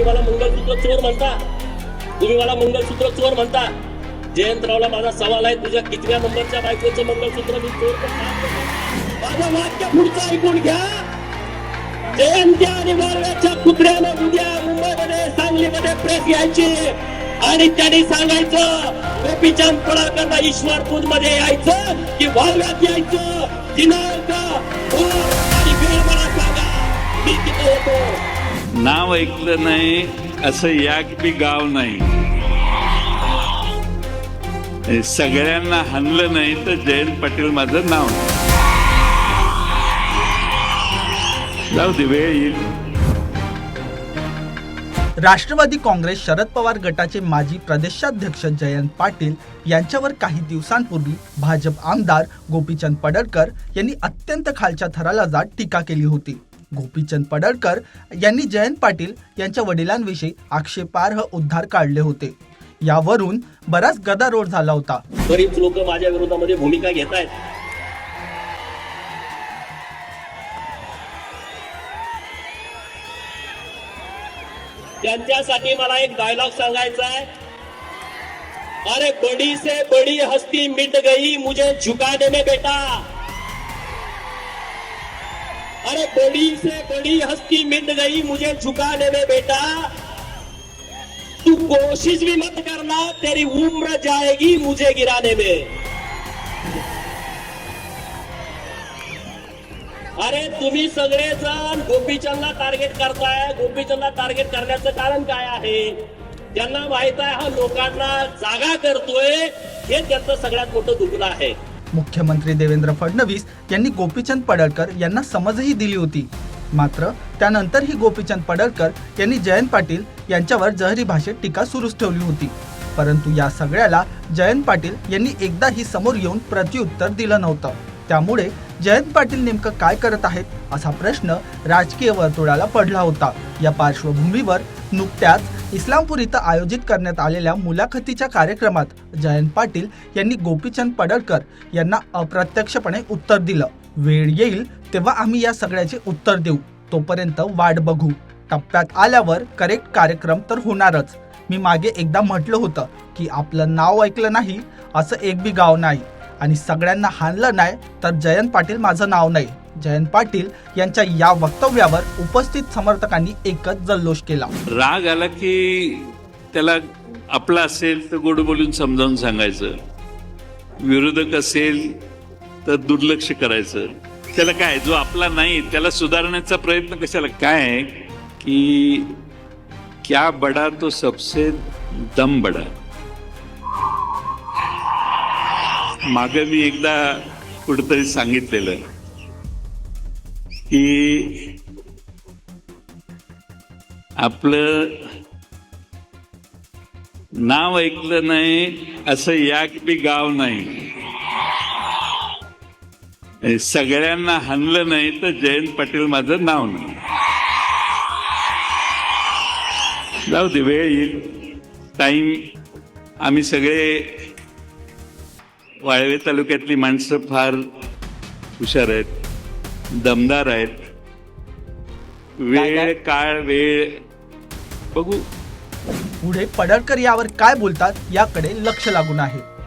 तुम्ही मला मंगलसूत्र चोर म्हणता. तुम्ही मला मंगलसूत्र चोर म्हणता. जयंतरावला माझा सवाल आहे तुझ्या कितव्या नंबरच्या बायकोचं मंगलसूत्र मी चोर करणार? माझं वाक्य पुढचं ऐकून घ्या. जयंत्या आणि मारव्याच्या कुत्र्यानं उद्या मुंबईमध्ये सांगलीमध्ये प्रेस घ्यायची. आणि त्याने सांगायचं गोपीचंद पडाकरला ईश्वरपूरमध्ये यायचं कि वाळव्यात यायचं. दिनांक हो, आणि वेळ मला सांगा. मी तिथे येतो नाव ऐकलं नाही असं याक बी गाव नाही. सगळ्यांना हाणलं नाही तर जयंत पाटील माझं नाव जाऊ दे वेळ येईल. राष्ट्रवादी काँग्रेस शरद पवार गटाचे माजी प्रदेशाध्यक्ष जयंत पाटील यांच्यावर काही दिवसांपूर्वी भाजप आमदार गोपीचंद पडळकर यांनी अत्यंत खालच्या थराला जात टीका केली होती. गोपीचंद पडळकर यांनी जयंत पाटील यांच्या वडिलांविषयी आक्षेपार्ह उद्धार काढले होते. यावरून बराच गदारोळ झाला होता. बरीच लोक माझ्या विरोधामध्ये भूमिका घेत आहेत त्यांच्यासाठी मला एक डायलॉग सांगायचा आहे. अरे बड़ी से बड़ी हस्ती मिट गई मुझे झुका देने बेटा. अरे बड़ी से बड़ी हस्ती मिट गई मुझे झुकाने में बेटा। तू कोशिश भी मत करना तेरी उम्र जाएगी मुझे गिराने में। अरे तुम्ही सगळेजण गोपीचंदला टार्गेट करताय गोपीचंदला टार्गेट करण्याचं कारण काय आहे? त्यांना माहीत आहे हा लोकांना जागा करतोय हे त्यांचं सगळ्यात मोठं दुखणं आहे. मुख्यमंत्री देवेंद्र फडणवीस यांनी गोपीचंद पडळकर यांना समजही दिली होती. मात्र त्यानंतरही गोपीचंद पडळकर यांनी जयंत पाटील यांच्यावर जहरी भाषेत टीका सुरूच ठेवली होती. परंतु या सगळ्याला जयंत पाटील यांनी एकदाही समोर येऊन प्रत्युत्तर दिलं नव्हतं. त्यामुळे जयंत पाटील नेमकं काय करत आहेत असा प्रश्न राजकीय वर्तुळाला पडला होता. या पार्श्वभूमीवर नुकत्याच इस्लामपूर इथं आयोजित करण्यात आलेल्या मुलाखतीच्या कार्यक्रमात जयंत पाटील यांनी गोपीचंद पडळकर यांना अप्रत्यक्षपणे उत्तर दिलं. वेळ येईल तेव्हा आम्ही या सगळ्याचे उत्तर देऊ. तोपर्यंत वाट बघू. टप्प्यात आल्यावर करेक्ट कार्यक्रम तर होणारच. मी मागे एकदा म्हटलं होतं की आपलं नाव ऐकलं नाही असं एक बी गाव नाही. आणि सगळ्यांना हाणलं नाही तर जयंत पाटील माझं नाव नाही. जयंत पाटील यांच्या या वक्तव्यावर उपस्थित समर्थकांनी एकच जल्लोष केला. राग आला की त्याला आपला असेल तर गोड बोलून समजावून सांगायचं. विरोधक असेल तर दुर्लक्ष करायचं. त्याला काय जो आपला नाही त्याला सुधारण्याचा प्रयत्न कशाला? काय आहे की क्या बडा तो सबसे दम बडा? माग मी एकदा कुठेतरी सांगितलेलं. की आपलं नाव ऐकलं नाही असं याक बी गाव नाही. सगळ्यांना हाणलं नाही तर जयंत पाटील माझं नाव नाही. जाऊ दे वेळ येईल. टाईम आम्ही सगळे वाळवे तालुक्यातली माणसं फार हुशार आहेत. दमदार आहेत. वेळ काळ वेळ. बघू. पुढे पडळकर यावर काय बोलतात याकडे लक्ष लागून आहे.